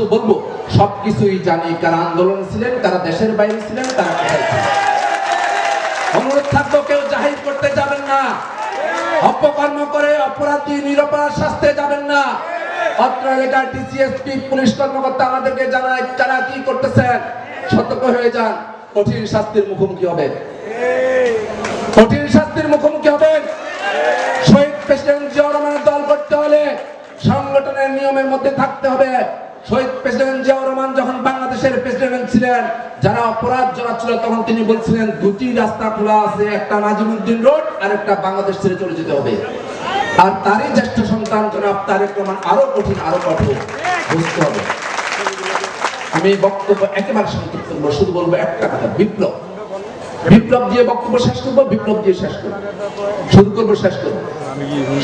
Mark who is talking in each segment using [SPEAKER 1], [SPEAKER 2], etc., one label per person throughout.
[SPEAKER 1] শুধু বলব, সবকিছুই জানি কারা আন্দোলন ছিলেন, কারা দেশের বাইরে ছিলেন, কারা কোথায় ছিলেন। অনুরোধ থাকব, কেউ জাহির করতে যাবেন না। অপকর্ম করে অপরাধী, নিরপরাধ শাস্তে যাবেন না। অত্র এলাকার পুলিশ কর্মকর্তা আমাদেরকে জানায় তারা কি করতেছেন? সতর্ক হয়ে যান। কঠিন শাস্তির মুখোমুখি হবে। কঠিন শাস্তির মুখোমুখি হবেন শহীদ প্রেসিডেন্ট জিয়াউর রহমানের দল করতে হলে সংগঠনের নিয়মের মধ্যে থাকতে হবে। শহীদ প্রেসিডেন্ট জিয়াউর রহমান যখন বাংলাদেশের প্রেসিডেন্ট ছিলেন, যারা অপরাধ জড়াচ্ছিল তখন তিনি বলছিলেন, দুটি রাস্তা খোলা আছে, একটা নাজিমুদ্দিন রোড আর একটা বাংলাদেশ ছেড়ে চলে যেতে হবে। আর তারই জ্যেষ্ঠ সন্তান জনাব তারেক রহমান আরও কঠিন, আরও কঠোর। বুঝতে হবে। আমি বক্তব্য একেবারে সংক্ষিপ্ত শুধু বলব একটা কথা, বিপ্লব। বিপ্লব দিয়ে বক্তব্য শেষ করব, বিপ্লব দিয়ে শেষ করব। শুরু করব, শেষ করব।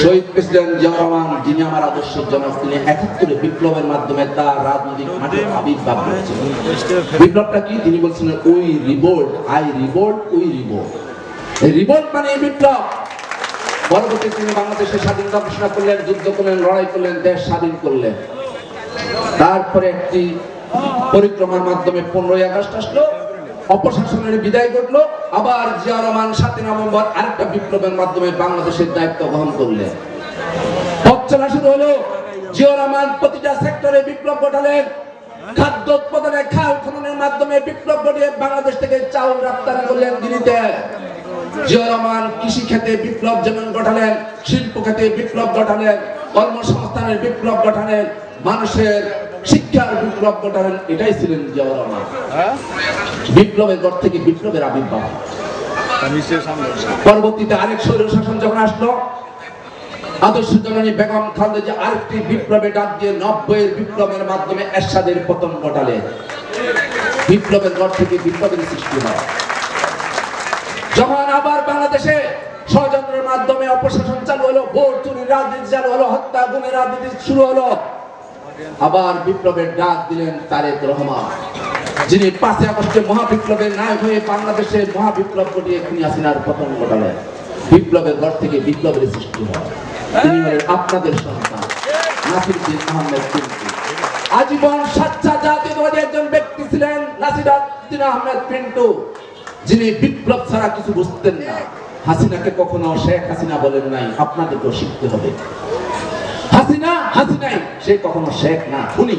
[SPEAKER 1] শহীদ প্রেসিডেন্ট জিয়াউর রহমান, যিনি আমার আদর্শের জনক তিনি একাত্তরে বিপ্লবের মাধ্যমে তার রাজনৈতিক মাঠে আবির্ভাব করেছিলেন বিপ্লবটা কি? তিনি বলছিলেন ওই রিভোল্ট আই রিভোল্ট ওই রিভোল্ট রিভোল্ট মানে বিপ্লব। পরবর্তী তিনি বাংলাদেশের স্বাধীনতা ঘোষণা করলেন, যুদ্ধ করলেন, লড়াই করলেন, দেশ স্বাধীন করলেন। তারপরে একটি পরিক্রমার মাধ্যমে পনেরোই আগস্ট আসলো। অপশাসনের বিদায় ঘটলো। আবার জিয়া রহমান সাতই নভেম্বর আরেকটা বিপ্লবের মাধ্যমে বাংলাদেশের দায়িত্ব গ্রহণ করলেন। পথ শুরু হলো। জিয়া রহমান প্রতিটা সেক্টরে বিপ্লব ঘটালেন। খাদ্য উৎপাদনে খাল খননের মাধ্যমে বিপ্লব ঘটিয়ে বাংলাদেশ থেকে চাউল রপ্তানি করলেন দিল্লিতে। জিয়া রহমান কৃষি খাতে বিপ্লব যেমন ঘটালেন, শিল্প খাতে বিপ্লব ঘটালেন কর্মসংস্থানের বিপ্লব ঘটালেন, মানুষের শিক্ষার বিপ্লব ঘটালেন এটাই ছিলেন জিয়া রহমান। বিপ্লবের ঘর থেকে বিপ্লবের আবির্ভাব। পরবর্তীতে আরেক স্বৈর শাসন যখন আসলো আদর্শ জননী বেগম খালেদা যে আরেকটি বিপ্লবে ডাক দিয়ে নব্বইয়ের বিপ্লবের মাধ্যমে এরশাদের পতন ঘটালেন বিপ্লবের ঘর থেকে বিপ্লবের সৃষ্টি হয়। যখন আবার বাংলাদেশে ষড়যন্ত্রের মাধ্যমে অপশাসন চালু হলো ভোট চুরির রাজনীতি চালু হলো হত্যা গুণের রাজনীতি শুরু হলো আবার বিপ্লবের ডাক দিলেন তারেক রহমান। যিনি পাঁচই আগস্টে মহাবিপ্লবের নায়ক হয়ে বাংলাদেশে মহাবিপ্লব ঘটিয়ে খুনি হাসিনার পতন ঘটালেন। বিপ্লবের ঘর থেকে বিপ্লবের সৃষ্টি হয়। তিনি হলেন আপনাদের সন্তান, নাসিরুদ্দিন আহমেদ পিন্টু। আজীবন সাচ্চা জাতীয়তাবাদী একজন ব্যক্তি ছিলেন, নাসিরুদ্দিন আহমেদ পিন্টু, যিনি বিপ্লব ছাড়া কিছু বুঝতেন না। হাসিনাকে কখনো শেখ হাসিনা বলেন নাই, আপনাদেরকেও শিখতে হবে। হাসিনা হাসিনাই সে কখনো শেখ না খুনি।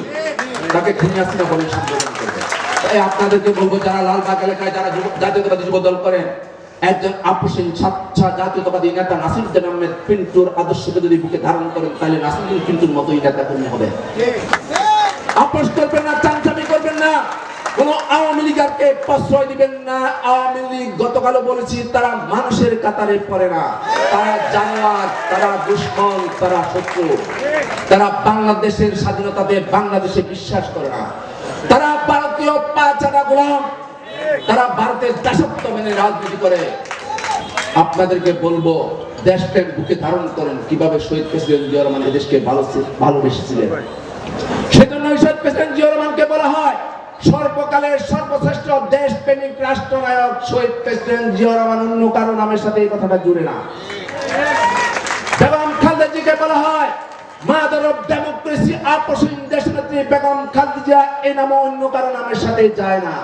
[SPEAKER 1] তাকে খুনি হাসিনা বলে সম্বোধন করবে। তাই আপনাদেরকে বলব যারা লালবাগ এলাকায় যারা জাতীয়তাবাদী যুব দল করেন একজন আপসীন স্বচ্ছা জাতীয়তাবাদী নেতা নাসিরুদ্দিন আহমেদ পিন্টুর আদর্শকে যদি বুকে ধারণ করেন তাহলে নাসিরুদ্দিন পিন্টুর মতোই নেতা কর্মী হবে। আপোষ করবেন করবেন না কোন আওয়ামী লীগারকে প্রশ্রয় দিবেন না। আওয়ামী লীগ গতকালও বলেছি, তারা মানুষের কাতারে পড়ে না। তারা জানোয়ার তারা দুশ্মন, তারা শত্রু। তারা বাংলাদেশের স্বাধীনতাতে বাংলাদেশে বিশ্বাস করে না। তারা ভারতীয় পাচারা গোলাম। তারা ভারতের দাসত্ব মেনে রাজনীতি করে। আপনাদেরকে বলব দেশপ্রেম বুকে ধারণ করেন কীভাবে শহীদ প্রেসিডেন্ট জিয়া রহমান এদেশকে ভালো ভালোবেসেছিলেন। সেজন্য শহীদ প্রেসিডেন্ট জিয়া রহমানকে বলা হয় সর্বকালের সর্বশ্রেষ্ঠ দেশপ্রেমিক রাষ্ট্রনায়ক শহীদ প্রেসিডেন্ট জিয়া রহমান অন্য কারও নামের সাথে এই কথাটা জুড়ে না। বেগম খালেদা জিকে বলা হয় মাদার অফ ডেমোক্রেসি আপসীন দেশনেত্রী বেগম খালেদা এই নামও অন্য কারও নামের সাথে যায় না।